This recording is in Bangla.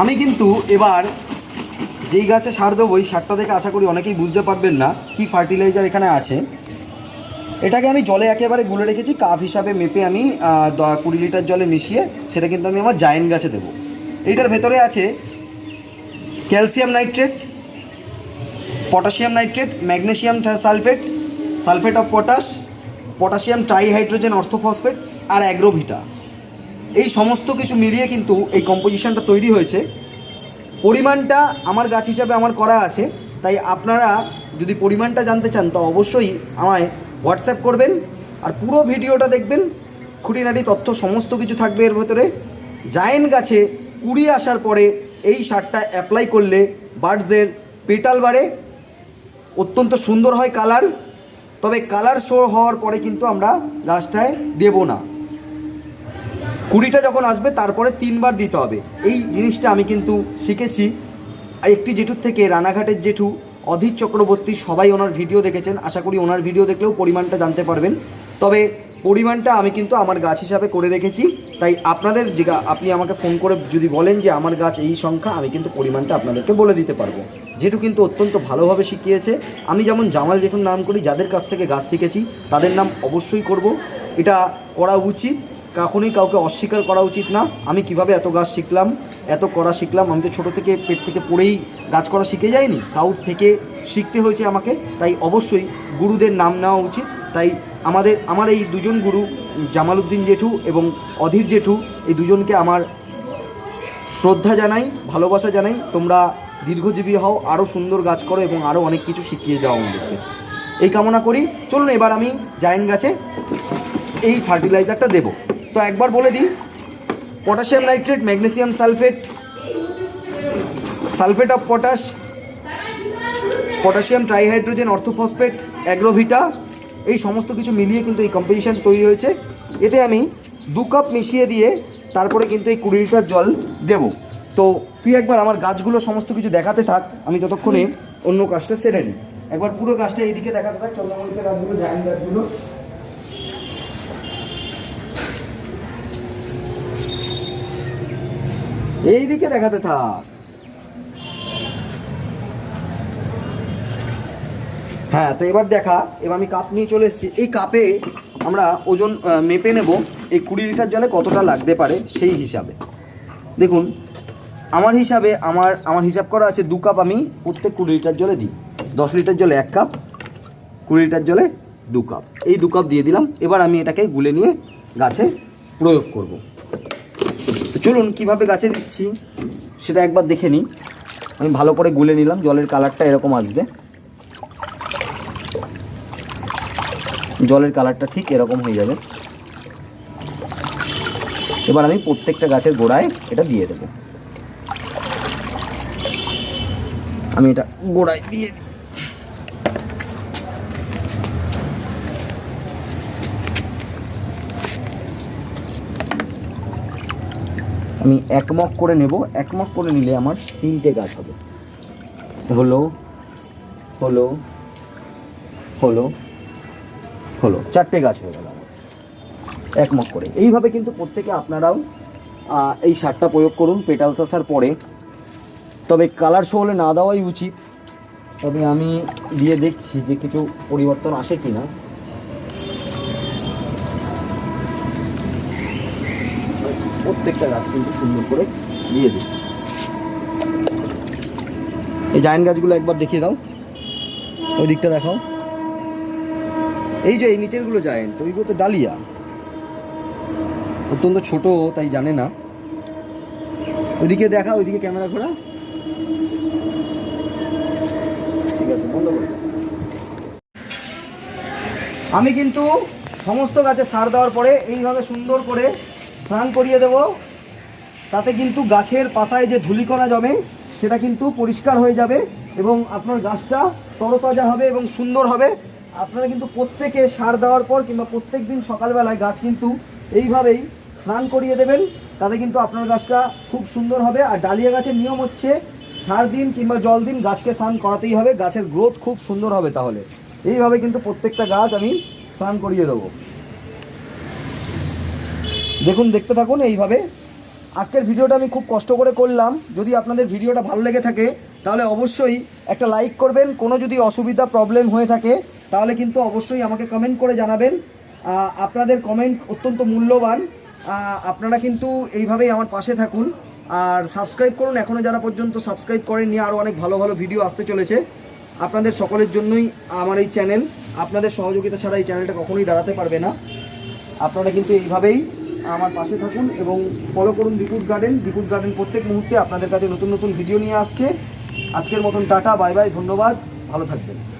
আমি কিন্তু এবার যেই গাছে সার দেবো ওই সারটা দেখে আশা করি অনেকেই বুঝতে পারবেন না কি ফার্টিলাইজার এখানে আছে। এটাকে আমি জলে একেবারে গুলে রেখেছি, কাপ হিসাবে মেপে আমি কুড়ি লিটার জলে মিশিয়ে সেটা কিন্তু আমি আমার জায়েন্ট গাছে দেবো। এইটার ভেতরে আছে calcium nitrate, potassium nitrate magnesium sulphate sulphate of potash, potassium trihydrogen orthophosphate R Agrovita. এই সমস্ত কিছু মিলিয়ে কিন্তু এই কম্পোজিশনটা তৈরি হয়েছে। পরিমাণটা আমার গাছ হিসাবে আমার করা আছে, তাই আপনারা যদি পরিমাণটা জানতে চান, তো অবশ্যই আমায় হোয়াটসঅ্যাপ করবেন আর পুরো ভিডিওটা দেখবেন। খুঁটিনাটি তথ্য সমস্ত কিছু থাকবে এর ভেতরে। জায়েন্ট গাছে কুড়ি আসার পরে এই সারটা অ্যাপ্লাই করলে বার্ডসের পেটাল বাড়ে, অত্যন্ত সুন্দর হয় কালার তবে কালার শো হওয়ার পরে কিন্তু আমরা গাছটায় দেব না। কুড়িটা যখন আসবে, তারপরে তিনবার দিতে হবে। এই জিনিসটা আমি কিন্তু শিখেছি। একটি জেঠুর থেকে রানাঘাটের জেঠু অধীর চক্রবর্তী, সবাই ওনার ভিডিও দেখেছেন। আশা করি ওনার ভিডিও দেখলেও পরিমাণটা জানতে পারবেন। তবে পরিমাণটা আমি কিন্তু আমার গাছ হিসাবে করে রেখেছি। তাই আপনাদের যে আপনি আমাকে ফোন করে যদি বলেন যে আমার গাছ এই সংখ্যা, আমি কিন্তু পরিমাণটা আপনাদেরকে বলে দিতে পারব। জেঠু কিন্তু অত্যন্ত ভালোভাবে শিখিয়েছে। আমি যেমন জামাল জেঠুর নাম করি, যাদের কাছ থেকে গাছ শিখেছি, তাদের নাম অবশ্যই করব। এটা করা উচিত। কখনোই কাউকে অস্বীকার করা উচিত না। আমি কীভাবে এত গাছ শিখলাম, এত করা শিখলাম, আমি তো ছোটো থেকে পেট থেকে পড়েই গাছ করা শিখে যাইনি। কাউর থেকে শিখতে হয়েছে আমাকে, তাই অবশ্যই গুরুদের নাম নেওয়া উচিত। তাই আমাদের, আমার এই দুজন গুরু, জামালউদ্দিন জেঠু এবং অধীর জেঠু, এই দুজনকে আমার শ্রদ্ধা জানাই, ভালোবাসা জানাই। তোমরা দীর্ঘজীবী হও আরও সুন্দর গাছ করো এবং আরও অনেক কিছু শিখিয়ে যাও আমাদেরকে। এই কামনা করি। চলুন এবার আমি জায়েন্ট গাছে এই ফার্টিলাইজারটা দেব। তো একবার বলে দিই potassium nitrate magnesium sulphate sulphate of potash potassium trihydrogen orthophosphate Agrovita এই সমস্ত কিছু মিলিয়ে কিন্তু এই কম্পোজিশন তৈরি হয়েছে। এতে আমি দু কাপ মিশিয়ে দিয়ে তারপরে কিন্তু এই কুড়ি লিটার জল দেব। তো তুই একবার আমার গাছগুলো সমস্ত কিছু দেখাতে থাক, আমি ততক্ষণে অন্য কাজটা সেরে নিই। একবার পুরো গাছটা এইদিকে দেখাতে থাক, চন্দ্রমল্লিকা গাছগুলো জায়ন গাছগুলো এইদিকে দেখাতে থাক। হ্যাঁ তো এবার দেখা, এবার আমি কাপ নিয়ে চলে এসেছি। এই কাপে আমরা ওজন মেপে নেব, এই কুড়ি লিটার জলে কতটা লাগতে পারে সেই হিসাবে। দেখুন, আমার হিসাবে আমার আমার হিসাব করা আছে দু কাপ আমি প্রত্যেক কুড়ি লিটার জলে দিই। দশ লিটার জলে এক কাপ কুড়ি লিটার জলে দু কাপ এই দু কাপ দিয়ে দিলাম, এবার আমি এটাকে গুলে নিয়ে গাছে প্রয়োগ করব। চলুন কীভাবে গাছে দিচ্ছি, সেটা একবার দেখে নিই। আমি ভালো করে গুলে নিলাম, জলের কালারটা এরকম আসবে। জলের কালারটা ঠিক এরকম হয়ে যাবে। এবার আমি প্রত্যেকটা গাছের গোড়ায় এটা দিয়ে দেবো। আমি এটা গোড়ায় দিয়ে দিই। আমি একমক করে নেব। একমক করে নিলে আমার তিনটে গাছ হবে। হলো হলো হলো হলো, চারটে গাছ হয়ে গেল একমক করে। এইভাবে কিন্তু প্রত্যেকে আপনারাও এই সারটা প্রয়োগ করুন পেটালস আসার পরে। তবে কালার শো হলে না দেওয়াই উচিত। তবে আমি দিয়ে দেখছি যে কিছু পরিবর্তন আসে কি না প্রত্যেকটা গাছ কিন্তু সুন্দর করে দিয়ে দিচ্ছি। এই জায়েন্ট গাছগুলো একবার দেখিয়ে দাও। ওই দিকটা দেখাও। এই যে এই নিচেরগুলো জায়েন্ট ওইগুলো তো ডালিয়া। অত্যন্ত ছোট, তাই জানে না। ওইদিকে দেখা ওইদিকে ক্যামেরা ঘোরা। ঠিক আছে, বন্ধ করে আমি কিন্তু সমস্ত গাছে সার দেওয়ার পরে এইভাবে সুন্দর করে স্নান করিয়ে দেব। তাতে কিন্তু গাছের পাতায় যে ধুলিকণা জমে, সেটা কিন্তু পরিষ্কার হয়ে যাবে এবং আপনার গাছটা তরতাজা হবে এবং সুন্দর হবে। আপনারা কিন্তু প্রত্যেকে সার দেওয়ার পর কিংবা প্রত্যেক দিন সকালবেলায় গাছ কিন্তু এইভাবেই স্নান করিয়ে দেবেন। তাতে কিন্তু আপনার গাছটা খুব সুন্দর হবে। আর ডালিয়া গাছের নিয়ম হচ্ছে, সার দিন কিংবা জল দিন গাছকে স্নান করাতেই হবে। গাছের গ্রোথ খুব সুন্দর হবে তাহলে। এইভাবে কিন্তু প্রত্যেকটা গাছ আমি স্নান করিয়ে দেবো। দেখুন, দেখতে থাকুন এইভাবে। আজকের ভিডিওটা আমি খুব কষ্ট করে করলাম। যদি আপনাদের ভিডিওটা ভালো লেগে থাকে, তাহলে অবশ্যই একটা লাইক করবেন। কোনো যদি অসুবিধা, প্রবলেম হয়ে থাকে, তাহলে কিন্তু অবশ্যই আমাকে কমেন্ট করে জানাবেন। আপনাদের কমেন্ট অত্যন্ত মূল্যবান। আপনারা কিন্তু এইভাবেই আমার পাশে থাকুন। আর সাবস্ক্রাইব করুন। এখনও যারা পর্যন্ত সাবস্ক্রাইব করেননি আরও অনেক ভালো ভালো ভিডিও আসতে চলেছে। আপনাদের সকলের জন্যই আমার এই চ্যানেল। আপনাদের সহযোগিতা ছাড়া এই চ্যানেলটা কখনোই দাঁড়াতে পারবে না। আপনারা কিন্তু এইভাবেই আমার পাশে থাকুন এবং ফলো করুন দীপুর গার্ডেন দীপুর গার্ডেন প্রত্যেক মুহূর্তে আপনাদের কাছে নতুন নতুন ভিডিও নিয়ে আসছে। আজকের মতন টাটা বাই বাই ধন্যবাদ। ভালো থাকবেন।